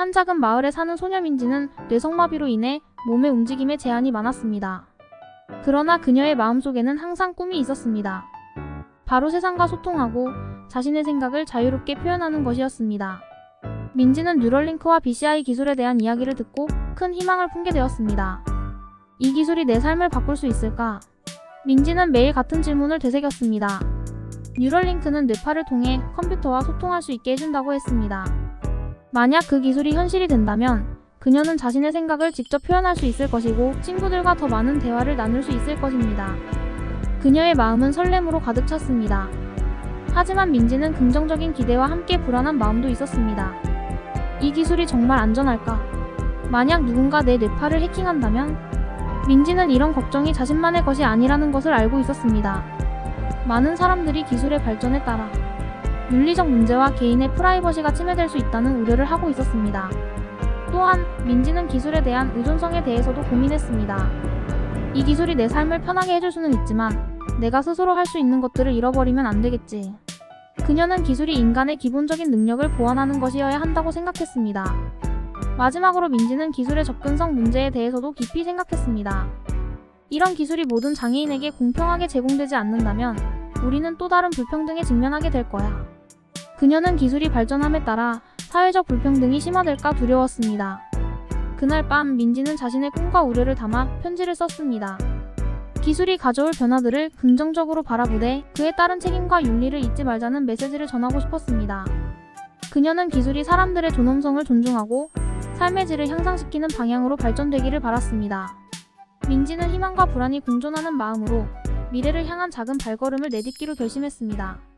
한 작은 마을에 사는 소녀 민지는 뇌성마비로 인해 몸의 움직임에 제한이 많았습니다. 그러나 그녀의 마음속에는 항상 꿈이 있었습니다. 바로 세상과 소통하고 자신의 생각을 자유롭게 표현하는 것이었습니다. 민지는 뉴럴링크와 BCI 기술에 대한 이야기를 듣고 큰 희망을 품게 되었습니다. 이 기술이 내 삶을 바꿀 수 있을까? 민지는 매일 같은 질문을 되새겼습니다. 뉴럴링크는 뇌파를 통해 컴퓨터와 소통할 수 있게 해준다고 했습니다. 만약 그 기술이 현실이 된다면 그녀는 자신의 생각을 직접 표현할 수 있을 것이고 친구들과 더 많은 대화를 나눌 수 있을 것입니다. 그녀의 마음은 설렘으로 가득 찼습니다. 하지만 민지는 긍정적인 기대와 함께 불안한 마음도 있었습니다. 이 기술이 정말 안전할까? 만약 누군가 내 뇌파를 해킹한다면? 민지는 이런 걱정이 자신만의 것이 아니라는 것을 알고 있었습니다. 많은 사람들이 기술의 발전에 따라 윤리적 문제와 개인의 프라이버시가 침해될 수 있다는 우려를 하고 있었습니다. 또한 민지는 기술에 대한 의존성에 대해서도 고민했습니다. 이 기술이 내 삶을 편하게 해줄 수는 있지만 내가 스스로 할 수 있는 것들을 잃어버리면 안 되겠지. 그녀는 기술이 인간의 기본적인 능력을 보완하는 것이어야 한다고 생각했습니다. 마지막으로 민지는 기술의 접근성 문제에 대해서도 깊이 생각했습니다. 이런 기술이 모든 장애인에게 공평하게 제공되지 않는다면 우리는 또 다른 불평등에 직면하게 될 거야. 그녀는 기술이 발전함에 따라 사회적 불평등이 심화될까 두려웠습니다. 그날 밤 민지는 자신의 꿈과 우려를 담아 편지를 썼습니다. 기술이 가져올 변화들을 긍정적으로 바라보되 그에 따른 책임과 윤리를 잊지 말자는 메시지를 전하고 싶었습니다. 그녀는 기술이 사람들의 존엄성을 존중하고 삶의 질을 향상시키는 방향으로 발전되기를 바랐습니다. 민지는 희망과 불안이 공존하는 마음으로 미래를 향한 작은 발걸음을 내딛기로 결심했습니다.